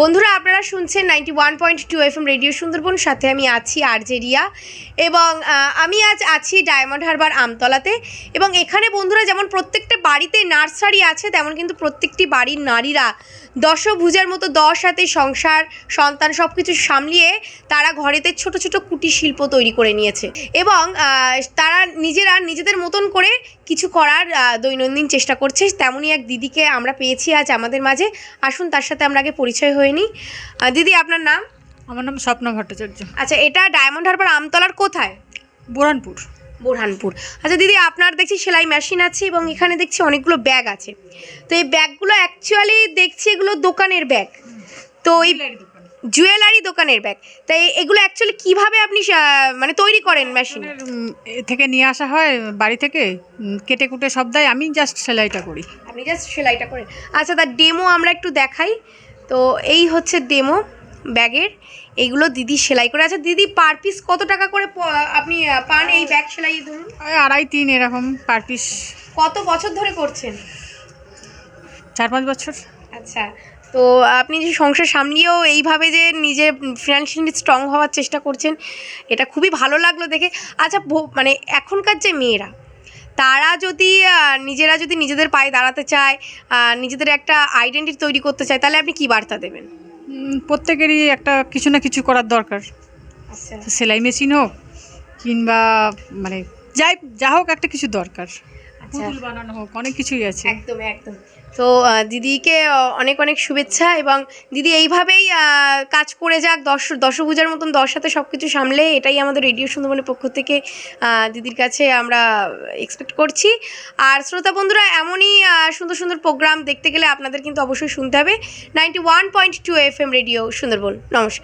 বন্ধুরা, আপনারা শুনছেন ninety one point two F M radio Sundarban. সাথে আমি আছি আর্জেরিয়া এবং আমি আজ আছি ডায়মন্ড হারবার আমতলাতে এবং এখানে বন্ধুরা যেমন প্রত্যেকটা বাড়িতে নার্সারি আছে, তেমন কিন্তু প্রত্যেকটি বাড়ির নারীরা দশভুজার মতো দশ হাতে সংসার সন্তান সব কিছু সামলিয়ে তারা ঘরেতে ছোট ছোট কুটির শিল্প তৈরি করে নিয়েছে। এবং তারা নিজেরা নিজেদের মতন করে কিছু করার দৈনন্দিন চেষ্টা করছে। তেমনই এক দিদিকে আমরা পেয়েছি আজ আমাদের মাঝে। আসুন তার সাথে আমরা আগে পরিচয় হয়ে নিই। দিদি আপনার নাম? আমার নাম স্বপ্না ভট্টাচার্য। আচ্ছা এটা ডায়মন্ড হারবার আমতলার কোথায়? বোরহানপুর। বোরহানপুর। আচ্ছা দিদি আপনার দেখছি সেলাই মেশিন আছে এবং এখানে দেখছি অনেকগুলো ব্যাগ আছে। তো এই ব্যাগগুলো অ্যাকচুয়ালি দেখছি এগুলো দোকানের ব্যাগ তো এই জুয়েলারি দোকানের ব্যাগ তাই এগুলো অ্যাকচুয়ালি কীভাবে আপনি মানে তৈরি করেন মেশিন থেকে নিয়ে আসা হয় বাড়ি থেকে কেটে কুটে সব দেয়। আমি জাস্ট সেলাইটা করি। আপনি জাস্ট সেলাইটা করেন। আচ্ছা তার ডেমো আমরা একটু দেখাই। তো এই হচ্ছে ডেমো ব্যাগের? এইগুলো দিদি সেলাই করে আচ্ছা দিদি পার পিস কত টাকা করে প- আপনি পান এই ব্যাগ সেলাই ধরুন? আড়াই তিন এরকম পার পিস কত বছর ধরে করছেন? চার পাঁচ বছর। আচ্ছা তো আপনি যে সংসার সামলিয়েও এইভাবে যে নিজে ফিনান্সিয়ালি স্ট্রং হওয়ার চেষ্টা করছেন এটা খুবই ভালো লাগল দেখে। আচ্ছা মানে এখনকার যে মেয়েরা তারা যদি নিজেরা যদি নিজেদের পায়ে দাঁড়াতে চায় নিজেদের একটা আইডেন্টিটি তৈরি করতে চায় তাহলে আপনি কি বার্তা দেবেন? প্রত্যেকেরই একটা কিছু না কিছু করার দরকার। আচ্ছা। সেলাই মেশিন হোক কিংবা মানে যাই যা হোক একটা কিছু দরকার। পুতুল বানানো হোক অনেক কিছুই আছে। একদম একদম। তো দিদিকে অনেক অনেক শুভেচ্ছা এবং দিদি এইভাবেই কাজ করে যাক দশ দশভূজার মতন দশ হাতে সব কিছু সামলে এটাই আমাদের রেডিও সুন্দরবনের পক্ষ থেকে দিদির কাছে আমরা এক্সপেক্ট করছি। আর শ্রোতা বন্ধুরা এমনই সুন্দর সুন্দর প্রোগ্রাম দেখতে গেলে আপনাদের কিন্তু অবশ্যই শুনতে হবে। Ninety one point two F M radio Sundarban. নমস্কার।